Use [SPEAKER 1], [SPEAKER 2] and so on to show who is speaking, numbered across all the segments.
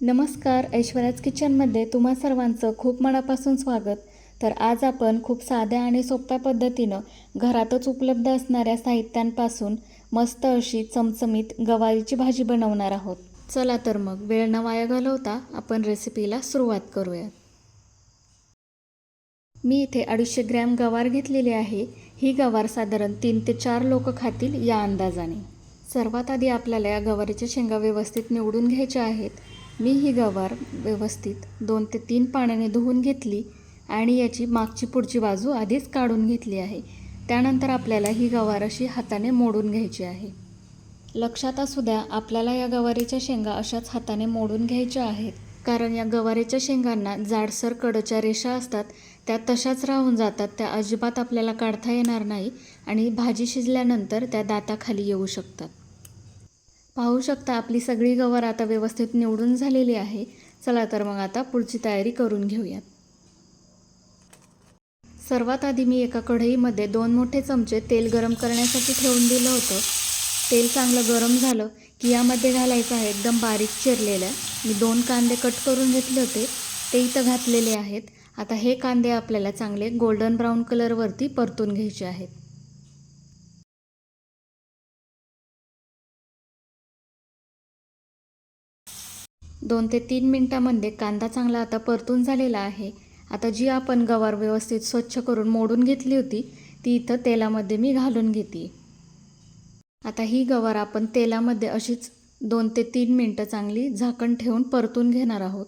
[SPEAKER 1] नमस्कार ऐश्वर्याज किचनमध्ये तुम्हा सर्वांचं खूप मनापासून स्वागत. तर आज आपण खूप साध्या आणि सोप्या पद्धतीनं घरातच उपलब्ध असणाऱ्या साहित्यांपासून मस्त अशी चमचमीत गवारीची भाजी बनवणार आहोत. चला तर मग वेळ न वाया घालवता आपण रेसिपीला सुरुवात करूयात. मी इथे अडीचशे ग्रॅम गवार घेतलेली आहे. ही गवार साधारण तीन ते चार लोक खातील या अंदाजाने. सर्वात आधी आपल्याला या गवारीच्या शेंगा व्यवस्थित निवडून घ्यायच्या आहेत. मी ही गवार व्यवस्थित दोन ते तीन पाण्याने धुवून घेतली आणि याची मागची पुढची बाजू आधीच काढून घेतली आहे. त्यानंतर आपल्याला ही गवार अशी हाताने मोडून घ्यायची आहे. लक्षात असू द्या आपल्याला या गवारीच्या शेंगा अशाच हाताने मोडून घ्यायच्या आहेत. कारण या गवारीच्या शेंगांना जाडसर कडच्या रेषा असतात. त्या तशाच राहून जातात त्या अजिबात आपल्याला काढता येणार नाही आणि भाजी शिजल्यानंतर त्या दाताखाली येऊ शकतात. पाहू शकता आपली सगळी गवर आता व्यवस्थित निवडून झालेली आहे. चला तर मग आता पुढची तयारी करून घेऊयात. सर्वात आधी मी एका कढईमध्ये दोन मोठे चमचे तेल गरम करण्यासाठी ठेवून दिलं होतं. तेल चांगलं गरम झालं की यामध्ये घालायचं आहे एकदम बारीक चिरलेल्या मी दोन कांदे कट करून घेतले होते ते इथं घातलेले आहेत. आता हे कांदे आपल्याला चांगले गोल्डन ब्राऊन कलरवरती परतून घ्यायचे आहेत. दोन ते तीन मिनटामध्ये कांदा चांगला आता परतून झालेला आहे. आता जी आपण गवार व्यवस्थित स्वच्छ करून मोडून घेतली होती ती इथं तेलामध्ये मी घालून घेते. आता ही गवार आपण तेलामध्ये अशीच दोन ते तीन मिनटं चांगली झाकण ठेवून परतून घेणार आहोत.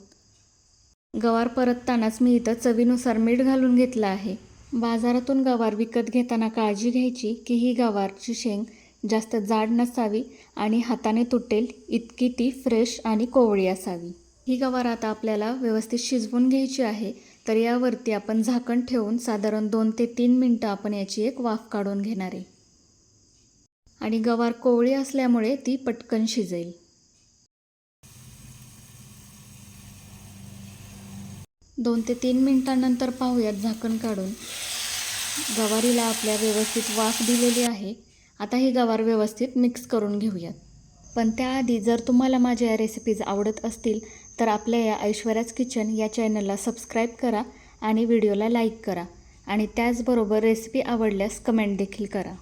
[SPEAKER 1] गवार परततानाच मी इथं चवीनुसार मीठ घालून घेतलं आहे. बाजारातून गवार विकत घेताना काळजी घ्यायची की ही गवारची शेंग जास्त जाड नसावी आणि हाताने तुटेल इतकी ती फ्रेश आणि कोवळी असावी. ही गवार आता आपल्याला व्यवस्थित शिजवून घ्यायची आहे तर यावरती आपण झाकण ठेवून साधारण दोन ते तीन मिनटं आपण याची एक वाफ काढून घेणार आहे. आणि गवार कोवळी असल्यामुळे ती पटकन शिजेल. दोन ते तीन मिनटानंतर पाहूयात झाकण काढून. गवारीला आपल्या व्यवस्थित वाफ दिलेली आहे. आता ही गवार व्यवस्थित मिक्स करून घेऊयात. पण त्याआधी जर तुम्हाला माझ्या या रेसिपीज आवडत असतील तर आपल्या या ऐश्वर्याज किचन या चॅनलला सबस्क्राईब करा आणि व्हिडिओला लाईक करा. आणि त्याचबरोबर रेसिपी आवडल्यास कमेंट देखील करा.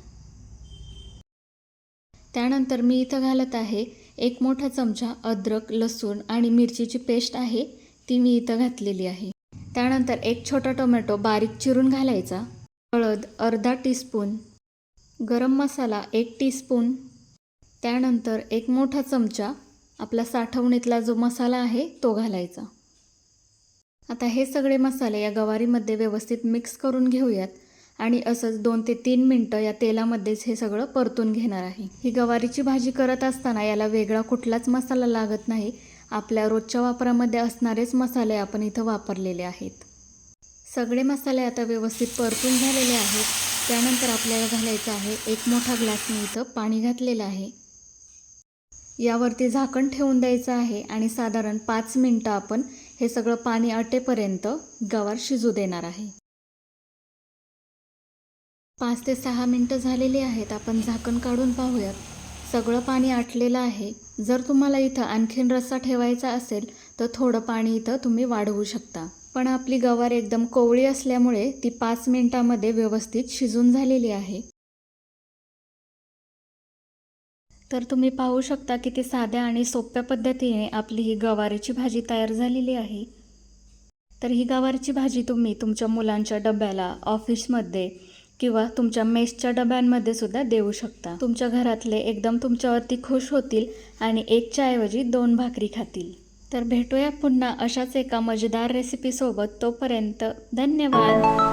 [SPEAKER 1] त्यानंतर मी इथं घालत आहे एक मोठा चमचा अद्रक लसूण आणि मिरचीची पेस्ट आहे ती मी इथं घातलेली आहे. त्यानंतर एक छोटा टोमॅटो बारीक चिरून घालायचा. हळद अर्धा टीस्पून गरम मसाला एक टीस्पून त्यानंतर एक मोठा चमचा आपला साठवणीतला जो मसाला आहे तो घालायचा. आता हे सगळे मसाले या गवारीमध्ये व्यवस्थित मिक्स करून घेऊयात आणि असंच दोन ते तीन मिनटं या तेलामध्येच हे सगळं परतून घेणार आहे. ही गवारीची भाजी करत असताना याला वेगळा कुठलाच मसाला लागत नाही. आपल्या रोजच्या वापरामध्ये असणारेच मसाले आपण इथं वापरलेले आहेत. सगळे मसाले आता व्यवस्थित परतून झालेले आहेत. त्यानंतर आपल्याला घालायचं आहे एक मोठा ग्लास मी इथं पाणी घातलेलं आहे. यावरती झाकण ठेवून द्यायचं आहे आणि साधारण पाच मिनटं आपण हे सगळं पाणी आटेपर्यंत गवार शिजू देणार आहे. पाच ते सहा मिनटं झालेली आहेत. आपण झाकण काढून पाहूयात. सगळं पाणी आटलेलं आहे. जर तुम्हाला इथं आणखीन रस्सा ठेवायचा असेल तर थोडं पाणी इथं तुम्ही वाढवू शकता. पण आपली गवार एकदम कोवळी असल्यामुळे ती पाच मिनटामध्ये व्यवस्थित शिजून झालेली आहे. तर तुम्ही पाहू शकता किती साध्या आणि सोप्या पद्धतीने आपली ही गवारीची भाजी तयार झालेली आहे. तर ही गवारीची भाजी तुम्ही तुमच्या मुलांच्या डब्याला ऑफिसमध्ये किंवा तुमच्या मेसच्या डब्यांमध्ये सुद्धा देऊ शकता. तुमच्या घरातले एकदम तुमच्यावरती खुश होतील आणि एकच्या ऐवजी दोन भाकरी खातील. तर भेटूया पुन्हा अशाच एका मजेदार रेसिपीसोबत तोपर्यंत धन्यवाद.